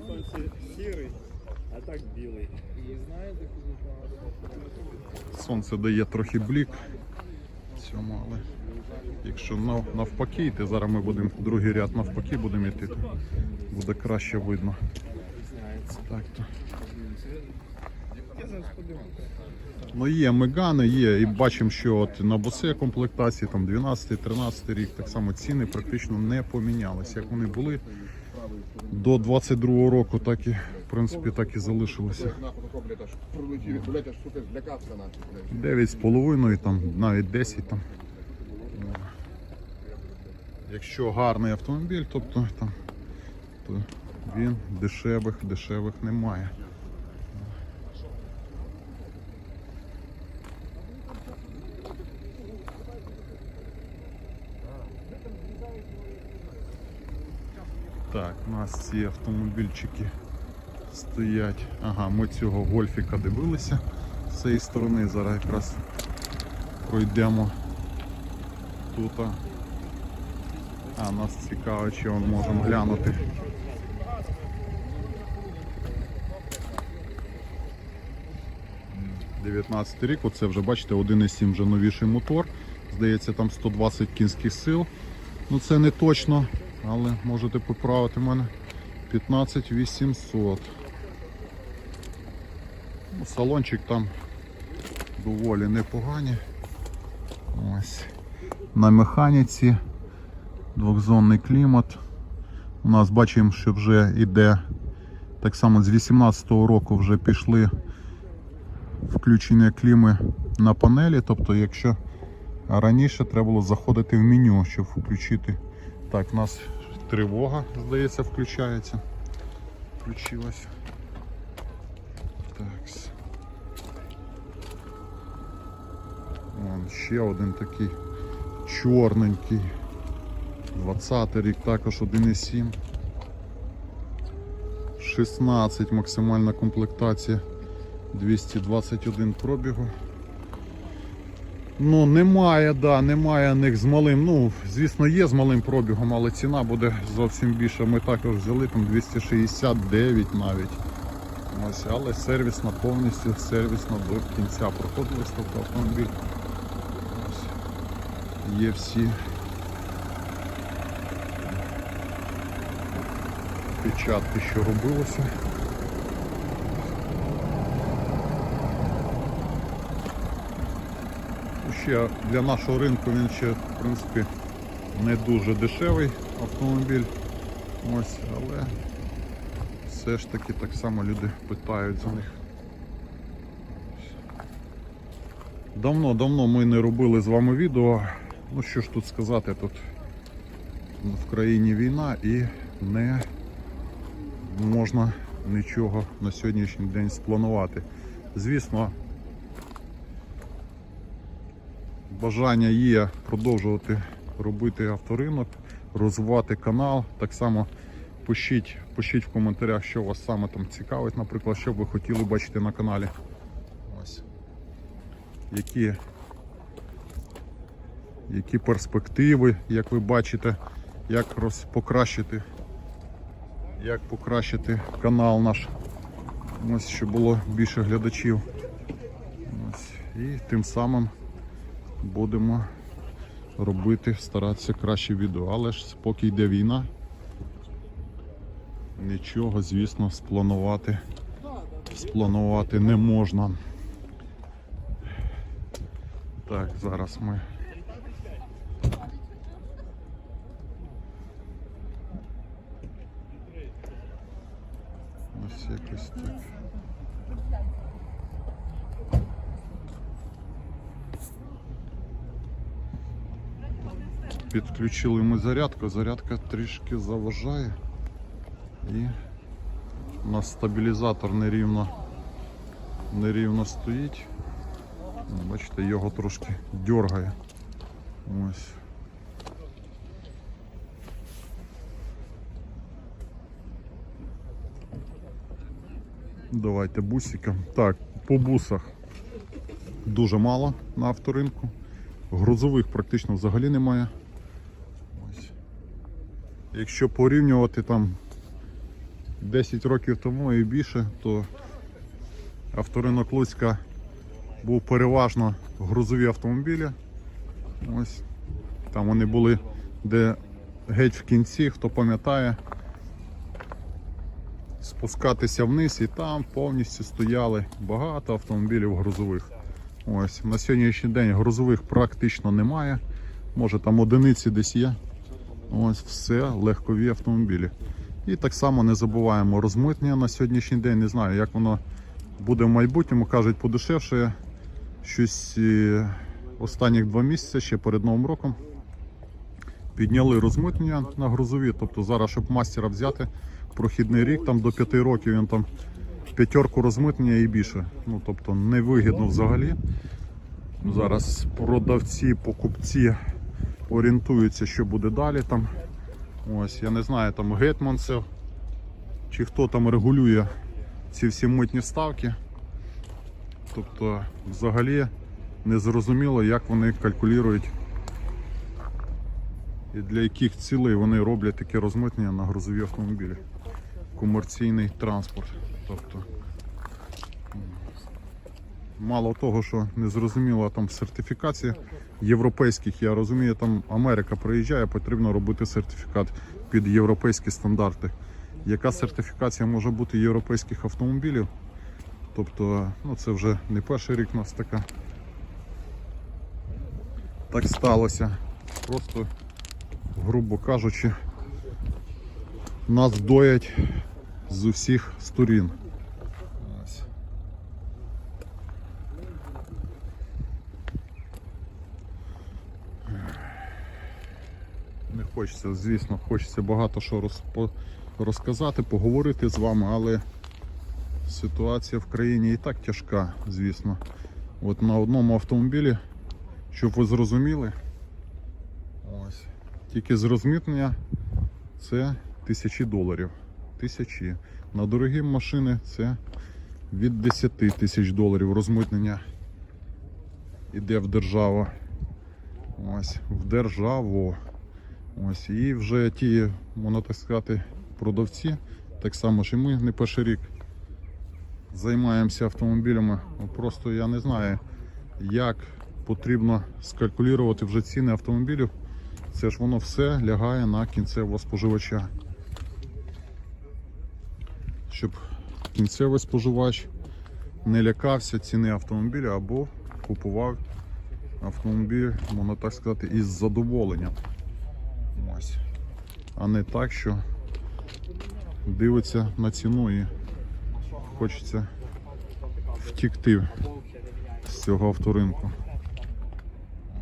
на сонці сірий, а так білий. Сонце дає трохи блік. Цьому, але якщо нав- навпаки йти, зараз ми будемо другий ряд навпаки будемо йти, то буде краще видно. Так, то. Ну є мегани, є, і бачимо, що от на босе комплектації там 12-13 рік так само ціни практично не помінялися. Як вони були до 22-го року, так і в принципі так і залишилося. Нахуй тако, блядь, аж пролетів, блядь, аж сука, злякався нахуй, блядь. 9 з половиною, там навіть 10 там. Якщо гарний автомобіль, тобто там, то він дешевих, дешевих немає. Так, у нас ці автомобільчики стоять. Ага, ми цього гольфіка дивилися з цієї сторони. Зараз якраз пройдемо тут. А, нас цікаво, чи ми можемо глянути. 19 рік, оце вже бачите, 1,7 вже новіший мотор. Здається, там 120 кінських сил. Ну це не точно, але можете поправити мене. 15 800. Ну, салончик там доволі непогані. Ось. На механіці двохзонний клімат. У нас бачимо, що вже йде так само з 18-го року вже пішли включення кліми на панелі. Тобто, якщо раніше треба було заходити в меню, щоб включити. Так, у нас тривога, здається, включається. Включилась. Так. Вон ще один такий чорненький. 20 рік також 1,7. 16 максимальна комплектація. 221 пробігу. Ну, немає, да, немає них з малим. Ну, звісно, є з малим пробігом, але ціна буде зовсім більша. Ми також взяли там 269 навіть. Ось, але сервісна повністю, сервісна до кінця проходить виставка автомобіль. Ось. Є всі печатки, що робилося. Ще для нашого ринку він ще в принципі не дуже дешевий автомобіль. Ось, але все ж таки так само люди питають за них. Давно-давно ми не робили з вами відео. Ну що ж тут сказати, тут в країні війна і не можна нічого на сьогоднішній день спланувати. Звісно, бажання є продовжувати робити авторинок, розвивати канал. Так само пишіть, пишіть в коментарях, що вас саме там цікавить, наприклад, що ви хотіли бачити на каналі. Ось. Які, які перспективи, як ви бачите, як покращити, як покращити канал наш, ось, щоб було більше глядачів. Ось. І тим самим будемо робити, старатися краще відео. Але ж поки йде війна, нічого, звісно, спланувати, спланувати не можна. Так, зараз ми. Ось якось так. Підключили ми зарядку, зарядка трішки заважає і у нас стабілізатор нерівно, нерівно стоїть. Бачите, його трошки дергає. Ось. Давайте бусиком. Так, по бусах дуже мало на авторинку. Грузових практично взагалі немає. Якщо порівнювати там 10 років тому і більше, то авторинок Луцька був переважно грузові автомобілі. Ось там вони були де геть в кінці, хто пам'ятає, спускатися вниз і там повністю стояли багато автомобілів грузових. Ось на сьогоднішній день грузових практично немає. Може там одиниці десь є. Ось все легкові автомобілі. І так само не забуваємо розмитнення на сьогоднішній день. Не знаю, як воно буде в майбутньому. Кажуть, подешевше. Щось е, останніх два місяці ще перед Новим роком підняли розмитнення на грузові. Тобто зараз, щоб мастера взяти прохідний рік, там до 5 років він там п'ятерку розмитнення і більше. Ну тобто невигідно взагалі. Зараз продавці, покупці орієнтуються, що буде далі там. Ось, я не знаю, там гетманцев, чи хто там регулює ці всі митні ставки. Тобто, взагалі не зрозуміло, як вони калькулюють і для яких цілей вони роблять таке розмитнення на грузові автомобілі. Комерційний транспорт. Тобто, мало того, що не зрозуміла там сертифікація європейських, я розумію, там Америка приїжджає, потрібно робити сертифікат під європейські стандарти. Яка сертифікація може бути європейських автомобілів? Тобто, ну це вже не перший рік у нас така. Так сталося. Просто, грубо кажучи, нас доять з усіх сторін. Ось. Не хочеться, звісно, хочеться багато що роз, розказати, поговорити з вами, але ситуація в країні і так тяжка, звісно. От на одному автомобілі, щоб ви зрозуміли, ось, тільки з розмітнення це тисячі доларів. Тисячі. На дорогі машини це від 10 тисяч доларів розмитнення іде в державу. Ось, в державу. Ось, і вже ті, можна так сказати, продавці, так само ж і ми не перший рік займаємося автомобілями. Просто я не знаю, як потрібно скалькулювати вже ціни автомобілів. Це ж воно все лягає на кінцевого споживача. Щоб кінцевий споживач не лякався ціни автомобіля або купував автомобіль, можна так сказати, із задоволенням. Ось. А не так, що дивиться на ціну і хочеться втікти з цього авторинку.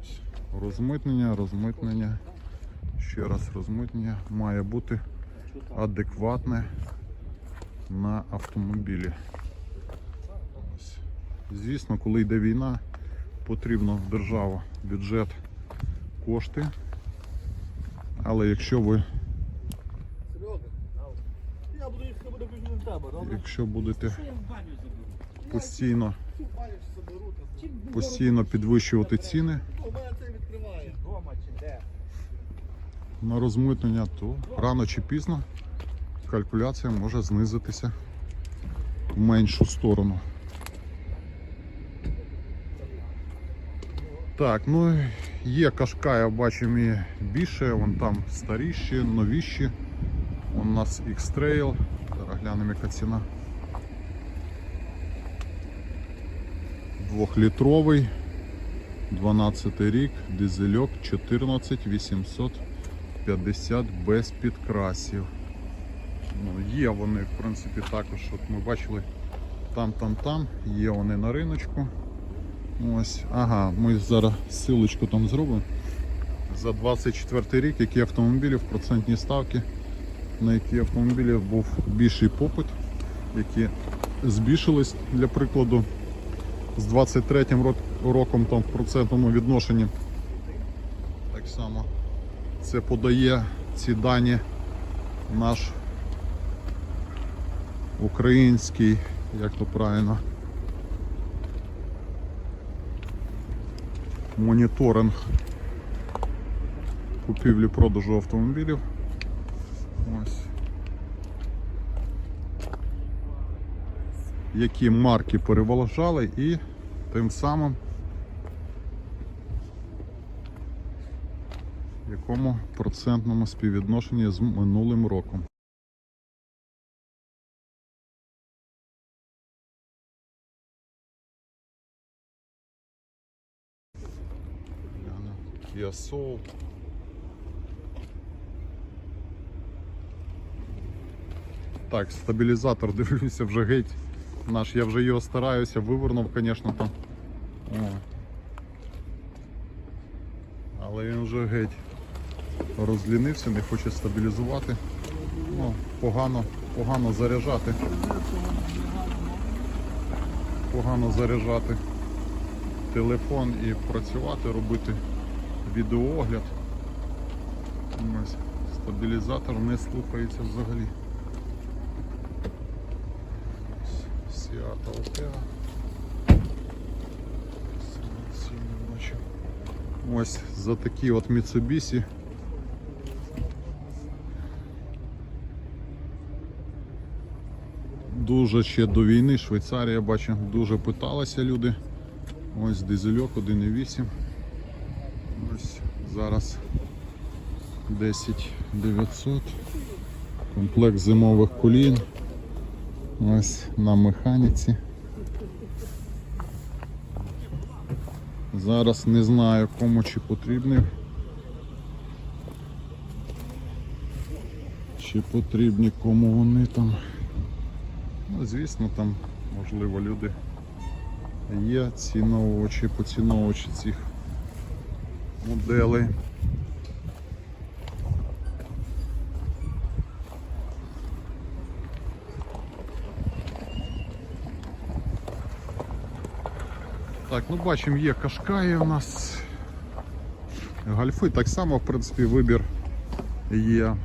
Ось. Розмитнення, розмитнення. Ще раз розмитнення має бути адекватне на автомобілі. Ось. Звісно, коли йде війна, потрібно в державу бюджет кошти. Але якщо ви, якщо будете постійно, постійно підвищувати ціни У мене це відкриває. Дома чи де? на розмитнення, то рано чи пізно калькуляція може знизитися в меншу сторону. Так, ну є кашка, я бачу і більше, вон там старіші, новіші. Вон у нас X-Trail. Зараз глянемо яка ціна. Двохлітровий, 12 рік, дизельок 14 850 без підкрасів. Ну, є вони, в принципі, також, от ми бачили там, там, там, є вони на риночку. Ось, ага, ми зараз силочку там зробимо. За 24 рік, які автомобілі в процентній ставці, на які автомобілі був більший попит, які збільшились, для прикладу, з 23 рок- роком там в процентному відношенні. Так само це подає ці дані наш український, як то правильно, моніторинг купівлі-продажу автомобілів. Ось. Які марки переважали і тим самим в якому процентному співвідношенні з минулим роком. Soul. Так, стабілізатор дивлюся вже геть. Наш, я вже його стараюся, вивернув, звісно, там. О. Але він вже геть розлінився, не хоче стабілізувати. Ну, погано, погано заряджати. Погано заряджати телефон і працювати, робити відеоогляд. Ось, стабілізатор не слухається взагалі. Ціни бачу. Ось за такі от Mitsubishi. Дуже ще до війни Швейцарія бачу, дуже питалися люди. Ось дизельок 1,8. Ось зараз 10 900. Комплект зимових колін. Ось на механіці. Зараз не знаю кому чи потрібні. Чи потрібні кому вони там. Ну, звісно, там можливо люди є ціновувачі, поціновувачі цих моделей. Так, ну бачимо, є кашкаї у нас. Гольфи так само, в принципі, вибір є.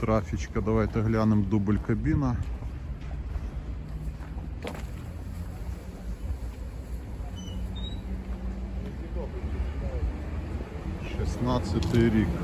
Трафічка, давайте глянемо дубль кабіна. Шістнадцятий рік.